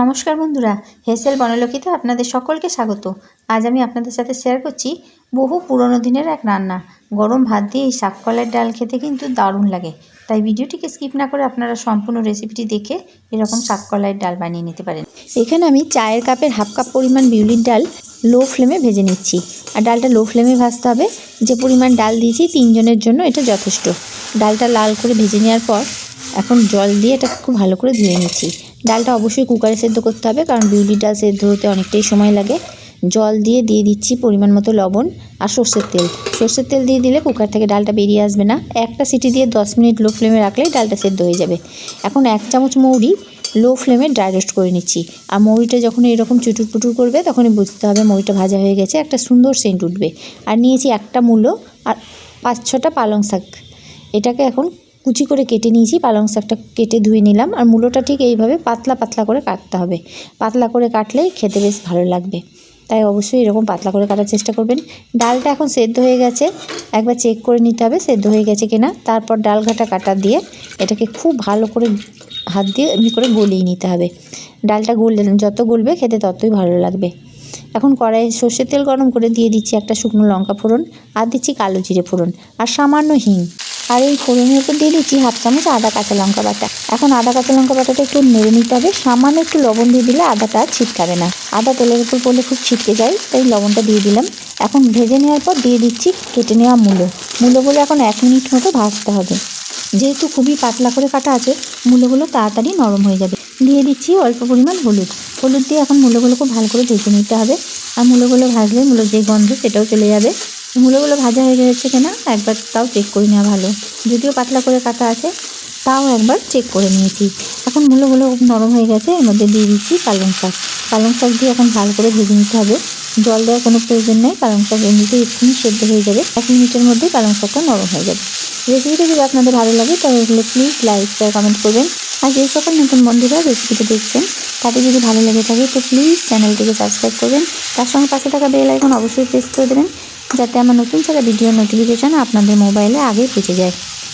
নমস্কার বন্ধুরা, হেসেল বনলকিতে আপনাদের সকলকে স্বাগত। আজ আমি আপনাদের সাথে শেয়ার করছি বহু পুরনো দিনের এক রান্না। গরম ভাত দিয়ে এই শাক কলার ডাল খেতে কিন্তু দারুণ লাগে। তাই ভিডিওটিকে স্কিপ না করে আপনারা সম্পূর্ণ রেসিপিটি দেখে এরকম শাক কলাইয়ের ডাল বানিয়ে নিতে পারেন। এখানে আমি চায়ের কাপের হাফ কাপ পরিমাণ বিউলির ডাল লো ফ্লেমে ভেজে নিচ্ছি। আর ডালটা লো ফ্লেমে ভাজতে হবে। যে পরিমাণ ডাল দিয়েছি তিনজনের জন্য এটা যথেষ্ট। ডালটা লাল করে ভেজে নেওয়ার পর এখন জল দিয়ে এটা খুব ভালো করে ধুয়ে নিচ্ছি। ডালটা অবশ্যই কুকারে সেদ্ধ করতে হবে, কারণ বিউলির ডাল সেদ্ধ হতে অনেকটাই সময় লাগে। জল দিয়ে দিয়ে দিচ্ছি পরিমাণ মতো লবণ আর সর্ষের তেল। সর্ষের তেল দিয়ে দিলে কুকার থেকে ডালটা বেরিয়ে আসবে না। একটা সিটি দিয়ে দশ মিনিট লো ফ্লেমে রাখলেই ডালটা সেদ্ধ হয়ে যাবে। এখন এক চামচ মৌরি লো ফ্লেমে ড্রাই রোস্ট করে নিচ্ছি। আর মৌরিটা যখন এরকম চুটুর পুটুর করবে, তখনই বুঝতে হবে মৌরিটা ভাজা হয়ে গেছে, একটা সুন্দর সেন্ট উঠবে। আর নিয়েছি একটা মূলো আর পাঁচ ছটা পালং শাক। এটাকে এখন কুচি করে কেটে নিয়েছি, পালং শাকটা কেটে ধুয়ে নিলাম। আর মূলোটা ঠিক এইভাবে পাতলা পাতলা করে কাটতে হবে। পাতলা করে কাটলেই খেতে বেশ ভালো লাগবে। তাই অবশ্যই এরকম পাতলা করে কাটার চেষ্টা করবেন। ডালটা এখন সেদ্ধ হয়ে গেছে। একবার চেক করে নিতে হবে সেদ্ধ হয়ে গেছে কিনা। তারপর ডাল ঘাটা কাটা দিয়ে এটাকে খুব ভালো করে হাত দিয়ে এমনি করে গলিয়ে নিতে হবে। ডালটা গললে, যত গলবে খেতে ততই ভালো লাগবে। এখন কড়াইয়ে সর্ষের তেল গরম করে দিয়ে দিচ্ছি একটা শুকনো লঙ্কা ফোড়ন। আর দিচ্ছি কালো জিরে ফোড়ন। আর সামান্য হিং। আর এই ফোড়নের উপর দিয়ে দিচ্ছি হাফ চামচ আদা কাঁচা লঙ্কা বাটা। এখন আদা কাঁচা লঙ্কা বাটাটা একটু নেড়ে নিতে হবে। সামান্য একটু লবণ দিয়ে দিলে আদাটা ছিটকাবে না। আদা তেলের উপর পড়লে খুব ছিটকে যায়, তাই লবণটা দিয়ে দিলাম। এখন ভেজে নেওয়ার পর দিয়ে দিচ্ছি কেটে নেওয়া মূলো। মূলোগুলো এখন এক মিনিট মতো ভাজতে হবে। যেহেতু খুবই পাতলা করে কাটা আছে, মূলোগুলো তাড়াতাড়ি নরম হয়ে যাবে। দিয়ে দিচ্ছি অল্প পরিমাণ হলুদ। হলুদ দিয়ে এখন মূলোগুলো খুব ভালো করে ভেজে নিতে হবে। আর মূলোগুলো ভাজলে মূলোর যে গন্ধ সেটাও চলে যাবে। মূলোগুলো ভাজা হয়ে গেছে কিনা, একবার তাও চেক করে নেওয়া ভালো। যদিও পাতলা করে কাটা আছে, তাও একবার চেক করে নিয়েছি। এখন মূলোগুলো নরম হয়ে গেছে, এর মধ্যে দিয়ে দিচ্ছি পালং শাক। পালং শাক দিয়ে এখন ভালো করে ভেজে নিতে হবে। জল দেওয়ার কোনো প্রয়োজন নেই, পালং শাক এমনিতেই এক্ষুনি সেদ্ধ হয়ে যাবে। এক মিনিটের মধ্যে পালং শাকটা নরম হয়ে যাবে। রেসিপিটা যদি আপনাদের ভালো লাগে, তাহলে প্লিজ লাইক শেয়ার কমেন্ট করবেন। আর যে সকল নতুন বন্ধুরা রেসিপিটা দেখছেন, তাদের যদি ভালো লেগে থাকে, তো প্লিজ চ্যানেলটিকে সাবস্ক্রাইব করবেন। তার সঙ্গে পাশে থাকা বেল আইকন অবশ্যই প্রেস করে দেবেন। যাতে আমার নতুন ছাড়া ভিডিও নোটিফিকেশান আপনাদের মোবাইলে আগে পৌঁছে যায়।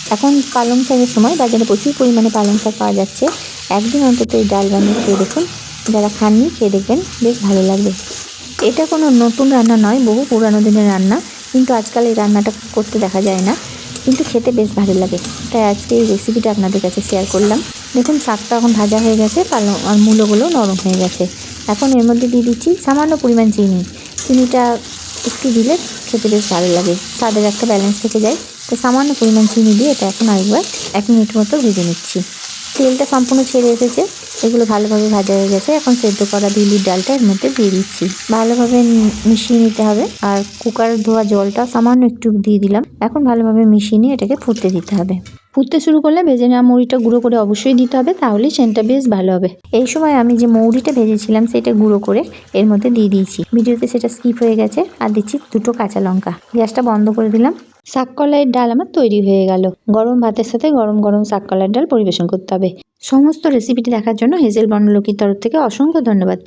এখন পালং শাকের সময়, বাজারে প্রচুর পরিমাণে পালং শাক পাওয়া যাচ্ছে। একদিন অন্তত এই ডাল বানিয়ে খেয়ে দেখুন। যারা খাননি, খেয়ে দেখবেন। বেশ ভালো লাগবে। এটা কোনো নতুন রান্না নয়, বহু পুরানো দিনের রান্না। কিন্তু আজকাল এই রান্নাটা করতে দেখা যায় না। কিন্তু খেতে বেশ ভালো লাগে। তাই আজকে এই রেসিপিটা আপনাদের কাছে শেয়ার করলাম। দেখুন, শাকটা এখন ভাজা হয়ে গেছে, পালং আর মূলোগুলো নরম হয়ে গেছে। এখন এর মধ্যে দিয়ে দিচ্ছি সামান্য পরিমাণ চিনি। চিনিটা একটু দিলে খেতে বেশ ভালো লাগে। স্বাদের একটা ব্যালেন্স থেকে যায়। তো সামান্য পরিমাণ চিনি দিয়ে এটা এখন আরেকবার এক মিনিট মতো ভেজে নিচ্ছি। তেলটা সম্পূর্ণ ছেড়ে এসেছে। এগুলো ভালোভাবে ভাজা হয়ে গেছে। এখন সেদ্ধ করা বিউলির ডালটা এর মধ্যে দিয়ে দিচ্ছি। ভালোভাবে মিশিয়ে নিতে হবে। আর কুকার ধোয়া জলটা সামান্য একটু দিয়ে দিলাম। এখন ভালোভাবে মিশিয়ে নিয়ে এটাকে ফুটতে দিতে হবে। ফুটতে শুরু করলে ভেজে নেওয়া মৌরিটা গুঁড়ো করে অবশ্যই দিতে হবে তাহলেই সেন্টটা বেশ ভালো হবে। এই সময় আমি যে মৌরিটা ভেজেছিলাম, সেটা গুঁড়ো করে এর মধ্যে দিয়ে দিয়েছি। ভিডিওতে সেটা স্কিপ হয়ে গেছে, আর দিচ্ছি দুটো কাঁচা লঙ্কা। গ্যাসটা বন্ধ করে দিলাম। শাক কলাইয়ের ডাল আমার তৈরি হয়ে গেল। গরম ভাতের সাথে গরম গরম শাক কলাইয়ের ডাল পরিবেশন করতে হবে। সমস্ত রেসিপিটি দেখার জন্য হেজেল বর্ণলোকির তরফ থেকে অসংখ্য ধন্যবাদ।